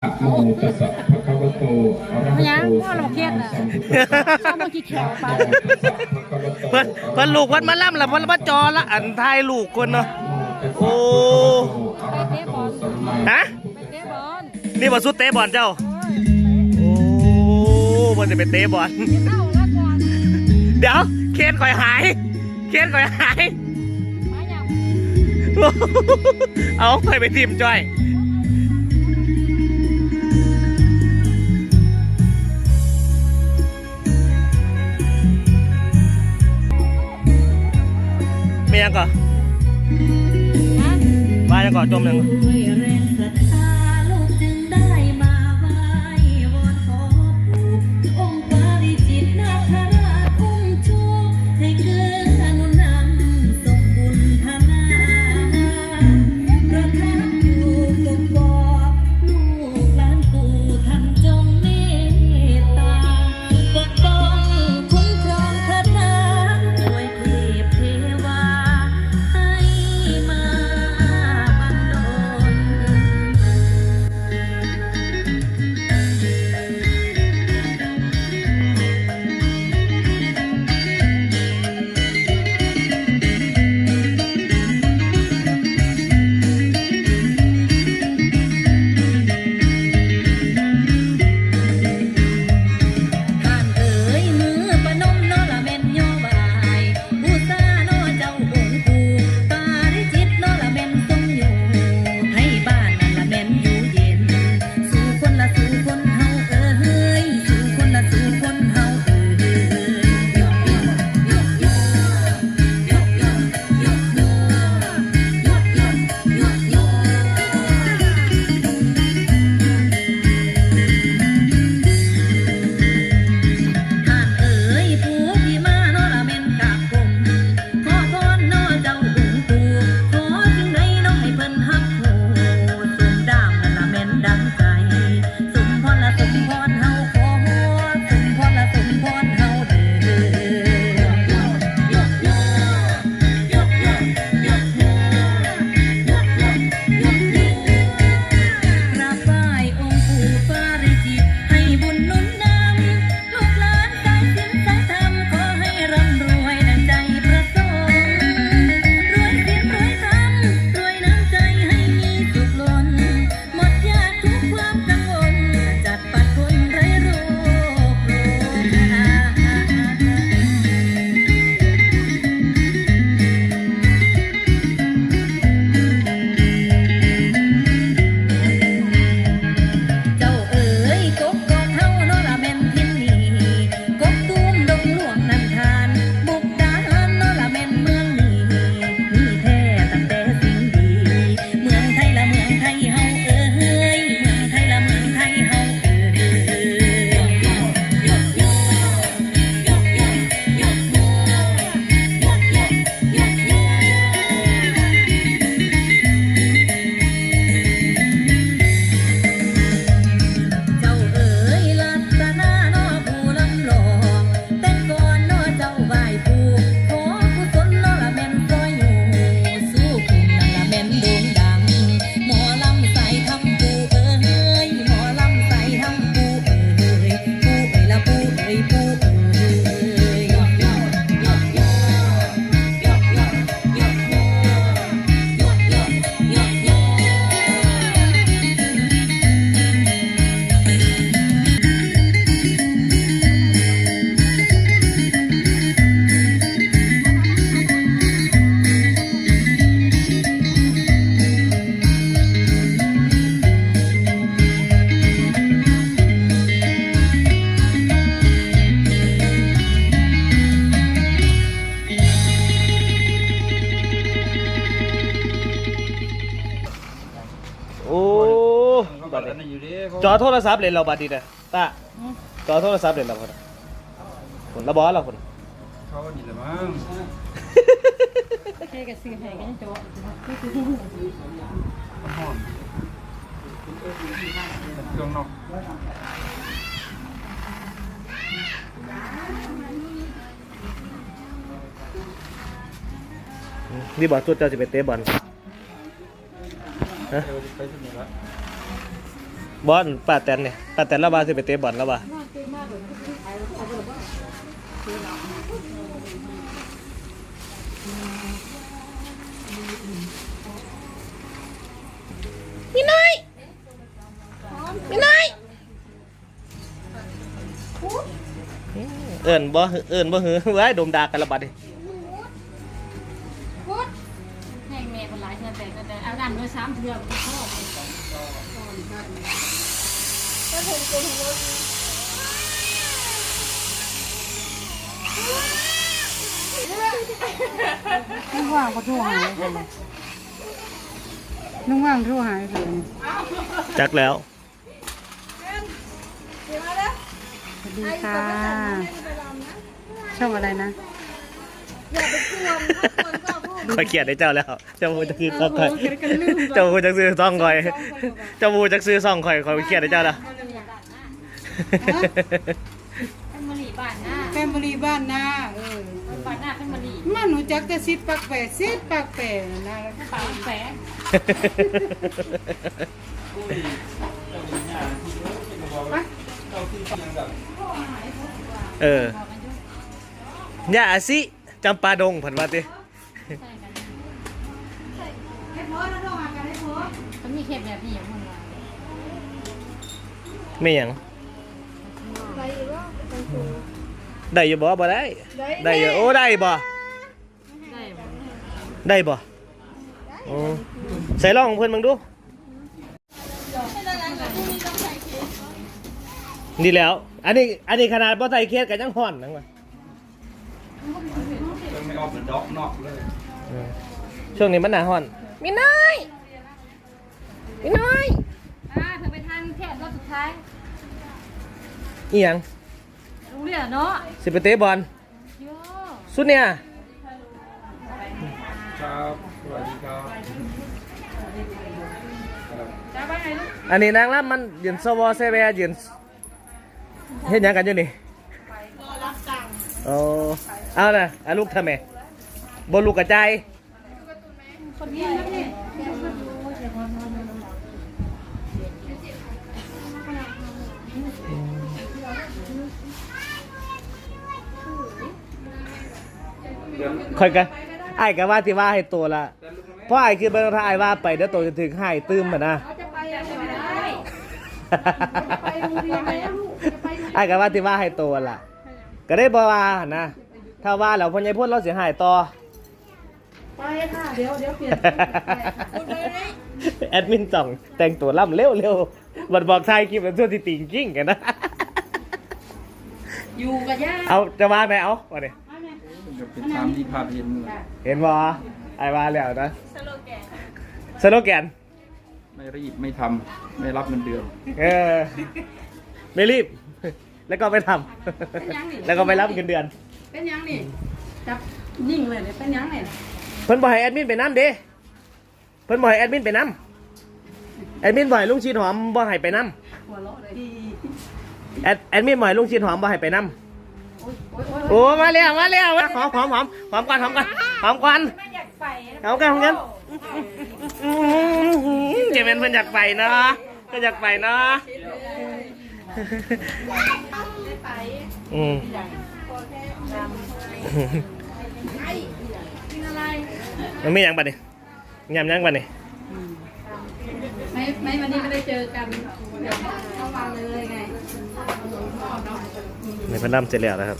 โมตัสสะภะคะวะโตอะระหะโตสัมาสัมพุทธัสสะนะโมตัะวโตนลูกวัดมาล่ำละเพิ่มาจอละอันทายลูกคนเนาะโอ้ฮะนี่บอลสุดเตะบอลเจ้าโอ้บอลจะเป็นเตะบอลเดี๋ยวเคสข่อยหายเคสข่อยหายเอาไปไปทีมจ้อย ยังก่อนมายังก่อนจมหนึ่ง จอโทรศัพท์เลยนเราบัดดีนะตาจอโทรศัพท์เลยนเราคนคนระบอเราคนเขาหนีละมั้งใช่กับซื้อให้กันโจ๊กหอมเครื่องนอกนี่บอลตัวเจ้าสิบเอ็ดเตะบอลฮะนแล้ บอลป้าแตนเนี่ยป้าแตนแล้วว่าสิไปเตะบอลแล้วว่าพี่น้อยพี่น้อยเอิ้นบ่เอิ้นบ่หือไว้ดมดากันละบัดนี่ คนหลายเทื่อแต่ก็แต่เอาดันด้วยซ้ำเทื่อพ่อนึกว่างเขาโทรหาเลยนึกว่างโทรหาเลยจักแล้วสวัสดีค่ะช่องอะไรนะ คอยเขียนให้เจ้าแล้ว เจ้าพูดจะคือซ่องคอยเจ้าพูดจะซื้อซ่องคอย เจ้าพูดจะซื้อซ่องคอยคอยเขียนให้เจ้าแล้วเป็นมะลีบ้านหน้าแฟมิลี่บ้านนาเออบ้านหน้าเป็นมะลีมันหนูจักแต่ซิดปักแปะซิดปักแปะนะแล้วก็ปากแฝงเออย่าสิจำปาดงผันว่าติ ไม่หยังได้อยู่บ่บ่ได้ ได้อยู่โอ้ได้บ่ได้บ่ได้บ่โอ้ใส่ลองของเพิ่นมึงดู นี่แล้ว อันนี้ อันนี้ขนาดบ่ใส่เคสกันยังห่อนนังวะต้องไม่ออกเป็นด็อกนอกเลยเออช่วงนี้มันหนาห่อน มีน้อยมีน้อยอ่าเธ อไปทานแค่รอบสุดท้ายอีหยังรู้เรื่องเนาะสิไปเตะบอลโย่สุดเนี่ยครับสวัสดีครับครับจ้าบ้านไหนลูกอันนี้นางรับมันยืนสวอเซเวียยืนเฮ็ดหยังกันอยู่นี่โอ้เอาน่ะเอาลูกทำไมบ่ลูกกระจายคนนี้นะนี่ ค่อยกันไอ้ายก็ว่าที่ว่าให้ตัวละเพราะไอ้ายคือเบิ่งถ้าไอ้ายว่าไปเดี๋ยวตัวจะถึงให้ตื้มอะนะไอ้ายก็ว่าที่ว่าให้ตัวล่ะ ก็ได้บ่ว่าหั่นนะ ถ้าว่าแล้วพ่อใหญ่พูดเราเสียหายต่อ ไปค่ะ เดี๋ยวเดี๋ยวเปลี่ยนแอดมินจ่องแต่งตัวล่ำเร็วเร็วบัดบอกไทยคลิปเป็นตัวที่ติงกิ้งกันนะ อยู่กับย่าเอาจะมาไหมเอาวันนี้เดี๋ย วเป็นตามที่ภาพเห็นเลยเห็นบ่ไอ้ว่าแล้วนะสโลแกนสโลแกน ไม่รีบไม่ทำไม่รับเงินเดือนเออ ไม่รีบ แล้วก็ไม่ทำแล้วก็ไม่รับเงินเดือน เป็นยังนี่จับนิ่งเลยเนี่ยเป็นยังไงเพิ่นบ่ให้แอดมินไปน้ำเด้เพิ่นบ่ให้แอดมินไปน้ำแอดมินบ่ให้ลุงชีนหอมบ่ให้ไปน้หัวเราะเลยดีำแอดแอดมินบ่ให้ลุงชีนหอมบ่ให้ไปน้โอ๊ยโอ๊ยโอ๊ยำ โอ้มาแล้วมาแล้วมาหอมหอมหอมหอมก่อนหอมก่อนหอมก่อนหอมกันหอมกันอื้อหือเจเมนเพิ่นอยากไปเนาะเพิ่นอยากไปเนาะอืมมันไม่ยังบัดนี่ยำยังบัดนี่ไม่ไม่วันนี้ไม่ได้เจอกันเดี๋ยวเข้ามาเลยไง ในพันดำเสร็จแล้วนะครับ